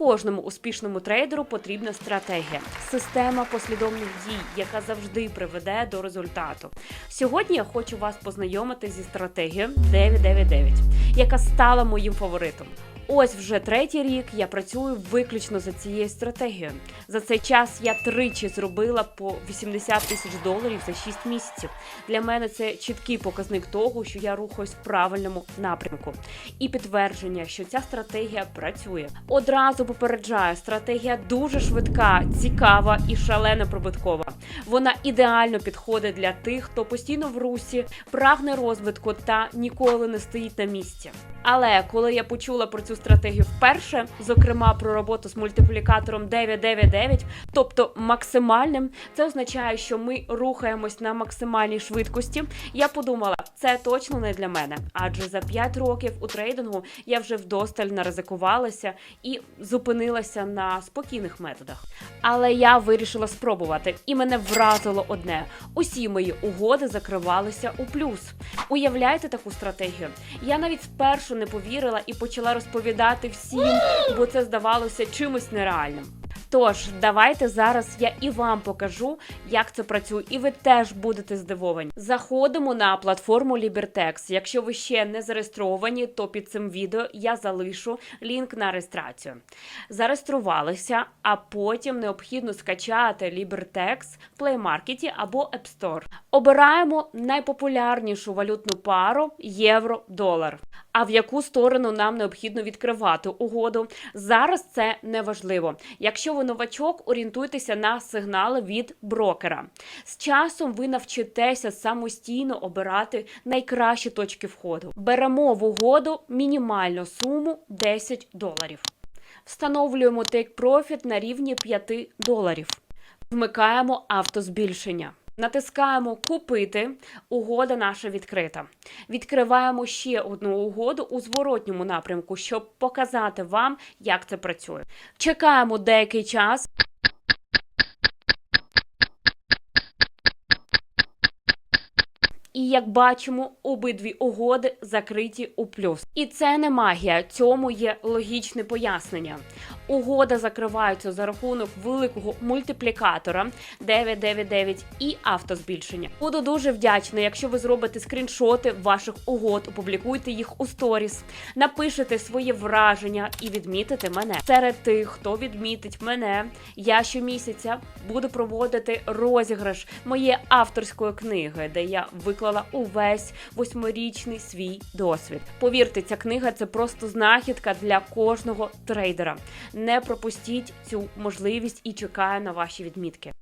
Кожному успішному трейдеру потрібна стратегія, система послідовних дій, яка завжди приведе до результату. Сьогодні я хочу вас познайомити зі стратегією 999, яка стала моїм фаворитом. Ось вже третій рік я працюю виключно за цією стратегією. За цей час я тричі зробила по 80 тисяч доларів за 6 місяців. Для мене це чіткий показник того, що я рухаюсь в правильному напрямку, і підтвердження, що ця стратегія працює. Одразу попереджаю, стратегія дуже швидка, цікава і шалено прибуткова. Вона ідеально підходить для тих, хто постійно в русі, прагне розвитку та ніколи не стоїть на місці. Але коли я почула про цю стратегію вперше, зокрема про роботу з мультиплікатором 999, тобто максимальним, це означає, що ми рухаємось на максимальній швидкості. Я подумала, це точно не для мене, адже за 5 років у трейдингу я вже вдосталь наризикувалася і зупинилася на спокійних методах. Але я вирішила спробувати, і мене вразило одне: усі мої угоди закривалися у плюс. Уявляєте таку стратегію? Я навіть спершу не повірила і почала розповідати всім, бо це здавалося чимось нереальним. Тож, давайте зараз я і вам покажу, як це працює, і ви теж будете здивовані. Заходимо на платформу Libertex. Якщо ви ще не зареєстровані, то під цим відео я залишу лінк на реєстрацію. Зареєструвалися, а потім необхідно скачати Libertex в Play Market або App Store. Обираємо найпопулярнішу валютну пару євро-долар. А в яку сторону нам необхідно відкривати угоду? Зараз це не важливо. Якщо ви новачок, орієнтуйтеся на сигнали від брокера. З часом ви навчитеся самостійно обирати найкращі точки входу. Беремо в угоду мінімальну суму 10 доларів. Встановлюємо Take Profit на рівні 5 доларів. Вмикаємо автозбільшення. Натискаємо Купити. Угода наша відкрита. Відкриваємо ще одну угоду у зворотньому напрямку, щоб показати вам, як це працює. Чекаємо деякий час. І як бачимо, обидві угоди закриті у плюс. І це не магія, цьому є логічне пояснення. Угода закривається за рахунок великого мультиплікатора 999 і автозбільшення. Буду дуже вдячна, якщо ви зробите скріншоти ваших угод, опублікуйте їх у сторіс, напишете свої враження і відмітите мене. Серед тих, хто відмітить мене, я щомісяця буду проводити розіграш моєї авторської книги, де я виклала увесь восьмирічний свій досвід. Повірте, ця книга це просто знахідка для кожного трейдера. Не пропустіть цю можливість і чекаю на ваші відмітки.